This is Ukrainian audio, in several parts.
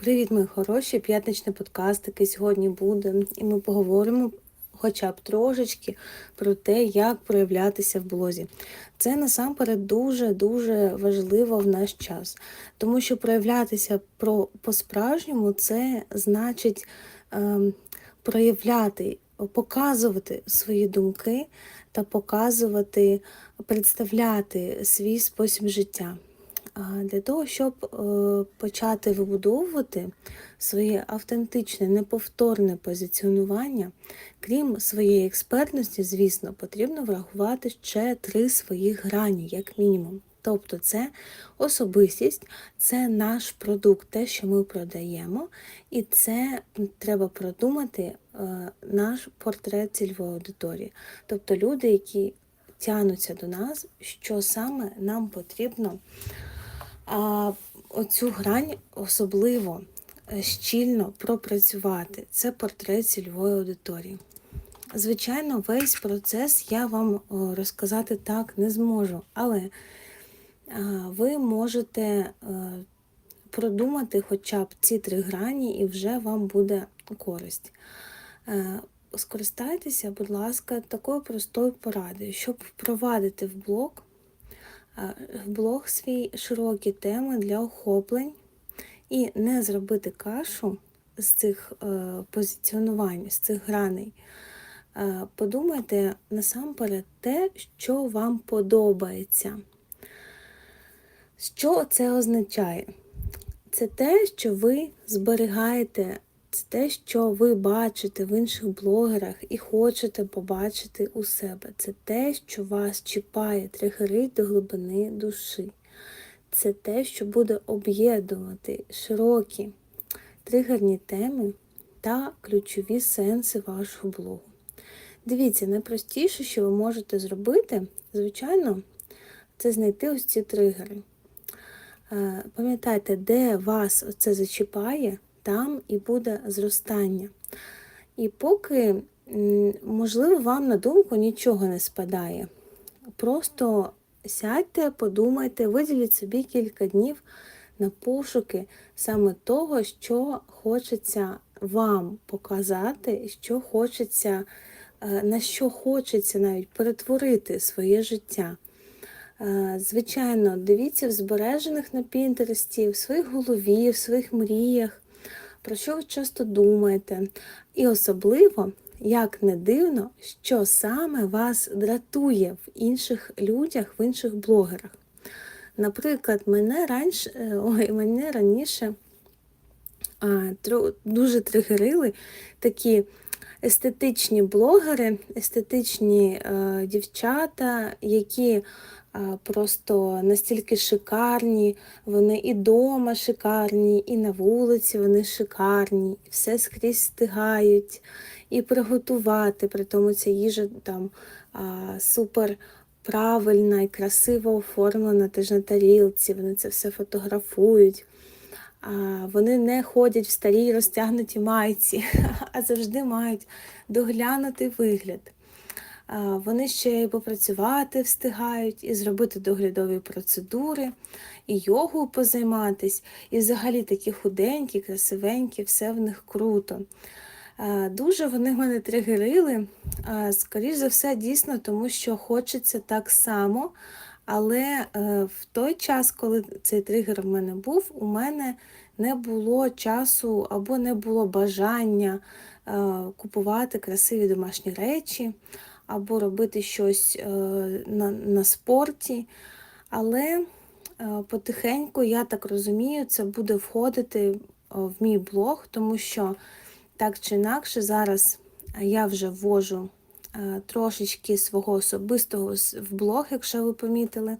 Привіт, мої хороші! П'ятничний подкаст, який сьогодні буде, і ми поговоримо хоча б трошечки про те, як проявлятися в блозі. Це насамперед дуже-дуже важливо в наш час, тому що проявлятися про по-справжньому це значить ем, проявляти, показувати свої думки та показувати, представляти свій спосіб життя. Для того, щоб е, почати вибудовувати своє автентичне, неповторне позиціонування, крім своєї експертності, звісно, потрібно врахувати ще три своїх грані, як мінімум. Тобто це особистість, це наш продукт, те, що ми продаємо, і це треба продумати е, наш портрет цільової аудиторії. Тобто люди, які тянуться до нас, що саме нам потрібно. А оцю грань особливо е, щільно пропрацювати. Це портрет цільової аудиторії. Звичайно, весь процес я вам розказати так не зможу, але ви можете е, продумати хоча б ці три грані, і вже вам буде користь. Е, скористайтеся, будь ласка, такою простою порадою, щоб впровадити в блог в блог свій широкі теми для охоплень і не зробити кашу з цих е, позиціонувань, з цих граней. Е, подумайте насамперед те, що вам подобається. Що це означає? Це те, що ви зберігаєте це те, що ви бачите в інших блогерах і хочете побачити у себе. Це те, що вас чіпає, тригерить до глибини душі. Це те, що буде об'єднувати широкі тригерні теми та ключові сенси вашого блогу. Дивіться, найпростіше, що ви можете зробити, звичайно, це знайти ось ці тригери. Е, пам'ятайте, де вас це зачіпає там і буде зростання. І поки, можливо, вам на думку нічого не спадає. Просто сядьте, подумайте, виділіть собі кілька днів на пошуки саме того, що хочеться вам показати, що хочеться, е, на що хочеться навіть перетворити своє життя. Е, звичайно, дивіться в збережених на Пінтересті, в своїй голові, в своїх мріях про що ви часто думаєте, і особливо, як не дивно, що саме вас дратує в інших людях, в інших блогерах. Наприклад, мене раніше, е, ой, мене раніше а, дуже тригерили такі естетичні блогери, естетичні е, дівчата, які просто настільки шикарні, вони і дома шикарні, і на вулиці вони шикарні, і все скрізь стигають, і приготувати. При тому ця їжа там супер правильна і красиво оформлена теж на тарілці, вони це все фотографують. А, Вони не ходять в старій розтягнутій майці, а завжди мають доглянутий вигляд. Вони ще й попрацювати встигають, і зробити доглядові процедури, і йогу позайматись, і взагалі такі худенькі, красивенькі, все в них круто. Дуже вони мене тригерили, скоріш за все, дійсно, тому що хочеться так само. Але е, в той час, коли цей тригер в мене був, у мене не було часу або не було бажання е, купувати красиві домашні речі або робити щось е, на, на спорті. Але е, потихеньку, я так розумію, це буде входити е, в мій блог, тому що так чи інакше зараз я вже ввожу трошечки свого особистого в блог, якщо ви помітили.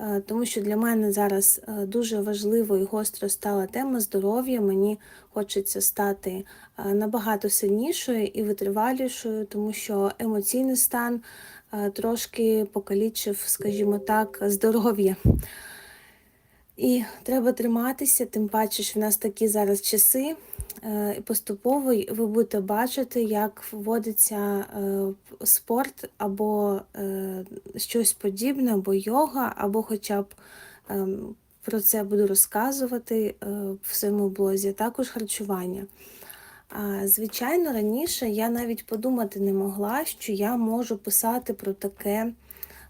Е, тому що для мене зараз е, дуже важливо і гостро стала тема здоров'я. Мені хочеться стати е, набагато сильнішою і витривалішою, тому що емоційний стан трошки покалічив, скажімо так, здоров'я. І треба триматися, тим паче, що в нас такі зараз часи. Е, поступово ви будете бачити, як вводиться е, спорт або е, щось подібне, або йога, або хоча б ем, про це буду розказувати в своєму блозі, також харчування. Звичайно, раніше я навіть подумати не могла, що я можу писати про таке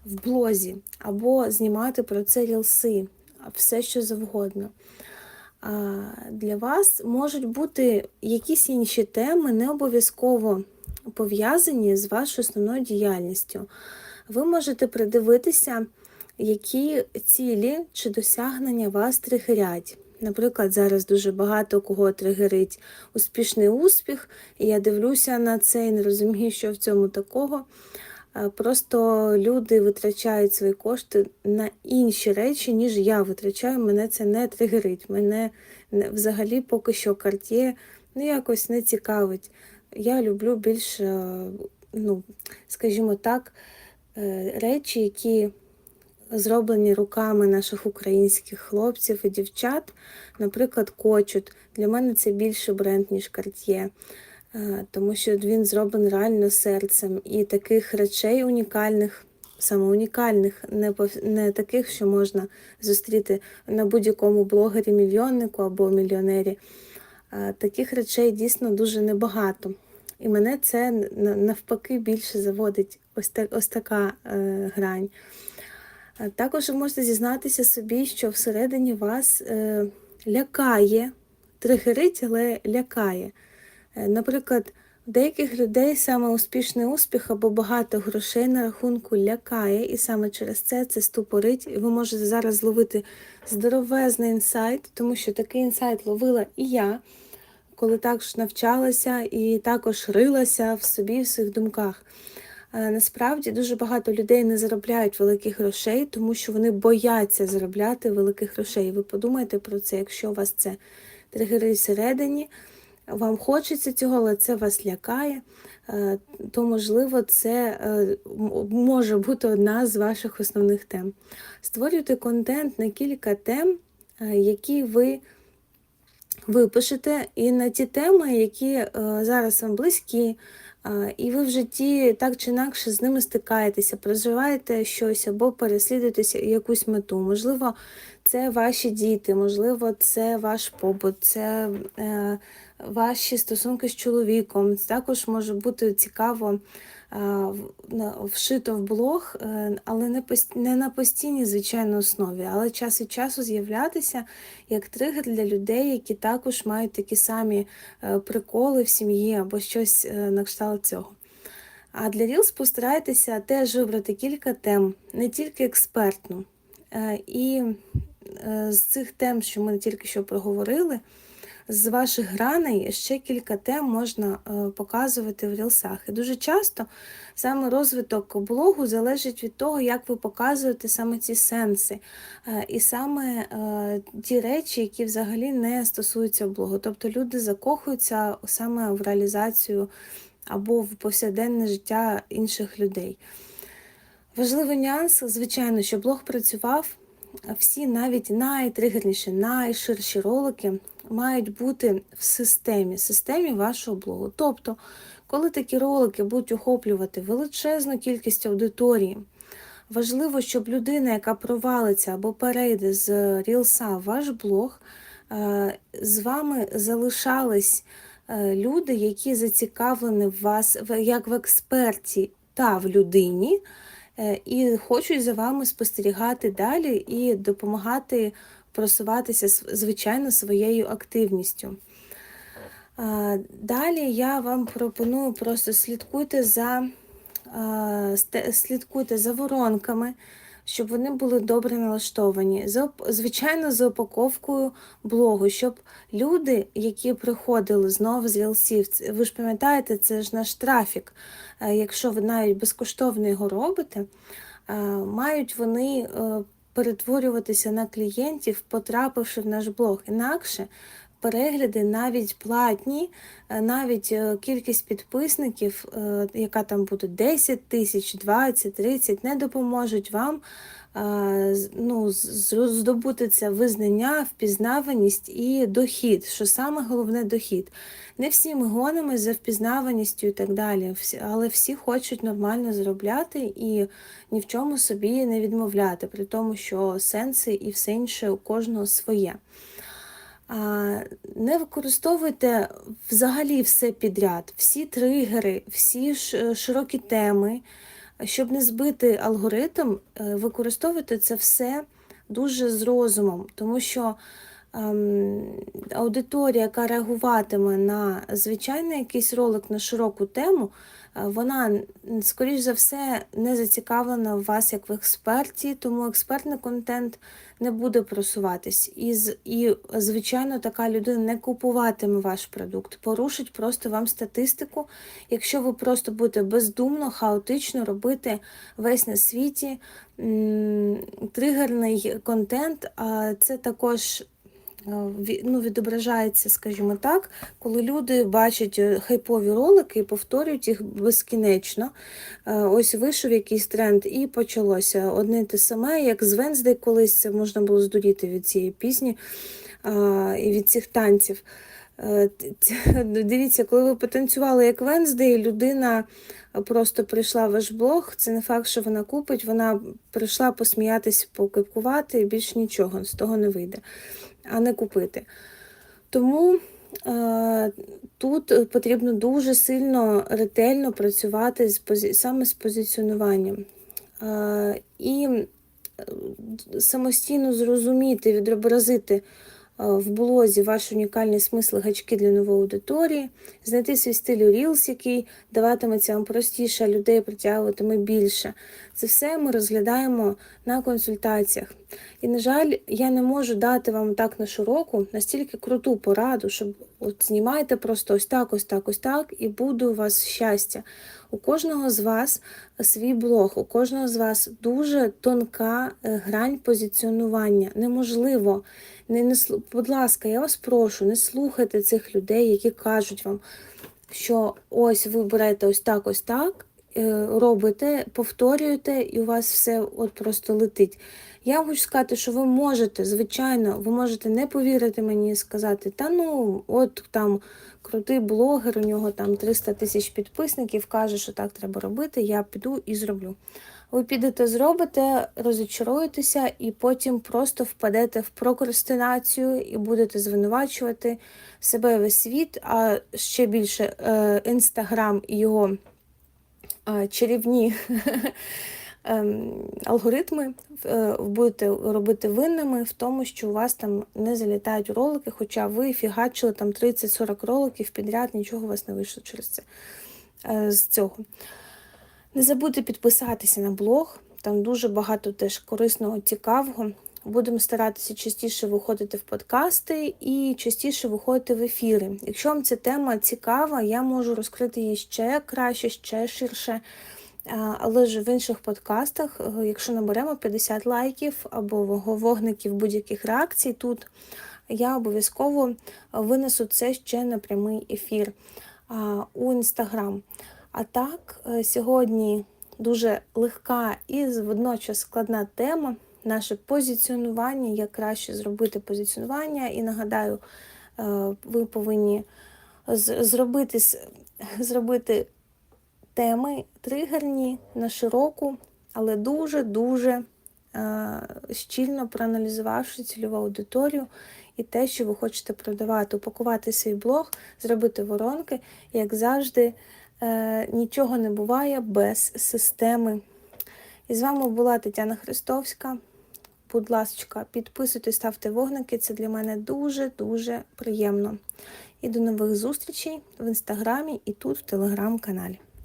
в блозі або знімати про це рілси, все що завгодно. Для вас можуть бути якісь інші теми, не обов'язково пов'язані з вашою основною діяльністю. Ви можете придивитися, які цілі чи досягнення вас тригерять. Наприклад, зараз дуже багато кого тригерить успішний успіх, і я дивлюся на це і не розумію, що в цьому такого. Просто люди витрачають свої кошти на інші речі, ніж я витрачаю. Мене це не тригерить. Мене взагалі поки що картє ну, якось не цікавить. Я люблю більш, ну, скажімо так, е, речі, які зроблені руками наших українських хлопців і дівчат, наприклад, кочут. Для мене це більше бренд, ніж е, тому що він зроблений реально серцем. І таких речей унікальних, саме унікальних, не не таких, що можна зустріти на будь-якому блогері-мільйоннику або мільйонері. Е, таких речей дійсно дуже небагато. І мене це навпаки більше заводить ось так, ось така е, грань. Також ви можете зізнатися собі, що всередині вас е, лякає, тригерить, але лякає. Е, наприклад, у деяких людей саме успішний успіх або багато грошей на рахунку лякає, і саме через це це ступорить. І ви можете зараз зловити здоровезний інсайт, тому що такий інсайт ловила і я, коли також навчалася і також рилася в собі, в своїх думках. Насправді дуже багато людей не заробляють великих грошей, тому що вони бояться заробляти великих грошей. Ви подумайте про це, якщо у вас це тригери всередині, вам хочеться цього, але це вас лякає, е, то, можливо, це е, може бути одна з ваших основних тем. Створюйте контент на кілька тем, е, які ви випишете, і на ті теми, які зараз вам близькі. І ви в житті так чи інакше з ними стикаєтеся, проживаєте щось або переслідуєте якусь мету. Можливо, це ваші діти, можливо, це ваш побут, це е, ваші стосунки з чоловіком. Також може бути цікаво вшито в блог, е, але не на постійній, звичайно, основі, але час від часу з'являтися як тригер для людей, які також мають такі самі е, приколи в сім'ї або щось е, на кшталт цього. А для Reels постарайтеся теж вибрати кілька тем, не тільки експертну. І з цих тем, що ми тільки що проговорили, з ваших граней ще кілька тем можна е, показувати в рілсах. І дуже часто саме розвиток блогу залежить від того, як ви показуєте саме ці сенси, е, і саме е, ті речі, які взагалі не стосуються блогу. Тобто люди закохуються саме в реалізацію або в повсякденне життя інших людей. Важливий нюанс, звичайно, що блог працював всі навіть найтригерніші, найширші ролики мають бути в системі, системі вашого блогу. Тобто, коли такі ролики будуть охоплювати величезну кількість аудиторії, важливо, щоб людина, яка провалиться або перейде з рілса в ваш блог, е, з вами залишались е, люди, які зацікавлені в вас як в експерті та в людині. Е, і хочуть за вами спостерігати далі і допомагати просуватися звичайно своєю активністю. Далі я вам пропоную просто слідкуйте за слідкуйте за воронками щоб вони були добре налаштовані. Звичайно, за упаковкою блогу, щоб люди, які приходили знову з рілсів, ви ж пам'ятаєте, це ж наш трафік. Е, якщо ви навіть безкоштовно його робите, е, мають вони е, перетворюватися на клієнтів, потрапивши в наш блог. Інакше перегляди навіть платні, е, навіть е, кількість підписників, е, яка там буде 10 тисяч, 20, 30, не допоможуть вам ну, здобути це визнання, впізнаваність і дохід, що саме головне дохід. Не всі ми гонимось за впізнаваністю і так далі, але всі хочуть нормально заробляти і ні в чому собі не відмовляти, при тому, що сенси і все інше у кожного своє. Не використовуйте взагалі все підряд, всі тригери, всі широкі теми. Щоб не збити алгоритм, е, використовуйте це все дуже з розумом, тому що аудиторія, яка реагуватиме на звичайний якийсь ролик на широку тему, е, вона, скоріш за все, не зацікавлена в вас як в експерті, тому експертний контент не буде просуватись. І, і звичайно, така людина не купуватиме ваш продукт, порушить просто вам статистику, якщо ви просто будете бездумно, хаотично робити весь на світі тригерний контент, а це також. Е, Ну, відображається, скажімо так, коли люди бачать е, хайпові ролики і повторюють їх безкінечно. Е, Ось вийшов якийсь тренд, і почалося одне те саме, як з Венздей колись можна було здуріти від цієї пісні і від цих танців. Т- Дивіться, коли ви потанцювали як Венздей, людина просто прийшла в ваш блог. Це не факт, що вона купить, вона прийшла посміятись, покипкувати, і більш нічого з того не вийде, а не купити. Тому е, тут потрібно дуже сильно ретельно працювати з пози... саме з позиціонуванням. Е, і е, самостійно зрозуміти, відобразити е, в блозі ваш унікальний смисл гачки для нової аудиторії, знайти свій стиль у Reels, який даватиметься вам простіше, а людей притягуватиме більше. Це все ми розглядаємо на консультаціях. І, на жаль, я не можу дати вам так на широку, настільки круту пораду, щоб от знімайте просто ось так, ось так, ось так, і буде у вас щастя. У кожного з вас свій блог, у кожного з вас дуже тонка е, грань позиціонування. Неможливо. Не, не, будь ласка, я вас прошу, не слухайте цих людей, які кажуть вам, що ось ви берете ось так, ось так, робите, повторюєте, і у вас все от просто летить. Я хочу сказати, що ви можете, звичайно, ви можете не повірити мені і сказати, та ну, от там крутий блогер, у нього там 300 тисяч підписників, каже, що так треба робити, я піду і зроблю. Ви підете, зробите, розочаруєтеся і потім просто впадете в прокрастинацію і будете звинувачувати себе весь світ, а ще більше е, інстаграм і його е, чарівні ем, алгоритми е, будете робити винними в тому, що у вас там не залітають ролики, хоча ви фігачили там 30-40 роликів підряд, нічого у вас не вийшло через це е, з цього. Не забудьте підписатися на блог, там дуже багато теж корисного, цікавого. Будемо старатися частіше виходити в подкасти і частіше виходити в ефіри. Якщо вам ця тема цікава, я можу розкрити її ще краще, ще ширше. Але ж в інших подкастах, е, якщо наберемо 50 лайків або вогників будь-яких реакцій, тут я обов'язково винесу це ще на прямий ефір у інстаграм. А так, е, сьогодні дуже легка і водночас складна тема. Наше позиціонування, як краще зробити позиціонування. І нагадаю, е, ви повинні зробити, зробити теми тригерні на широку, але дуже-дуже е, щільно проаналізувавши цільову аудиторію і те, що ви хочете продавати, упакувати свій блог, зробити воронки. Як завжди, е, нічого не буває без системи. І з вами була Тетяна Христовська. Будь ласка, підписуйтесь, ставте вогники. Це для мене дуже-дуже приємно. І до нових зустрічей в інстаграмі і тут, в телеграм-каналі.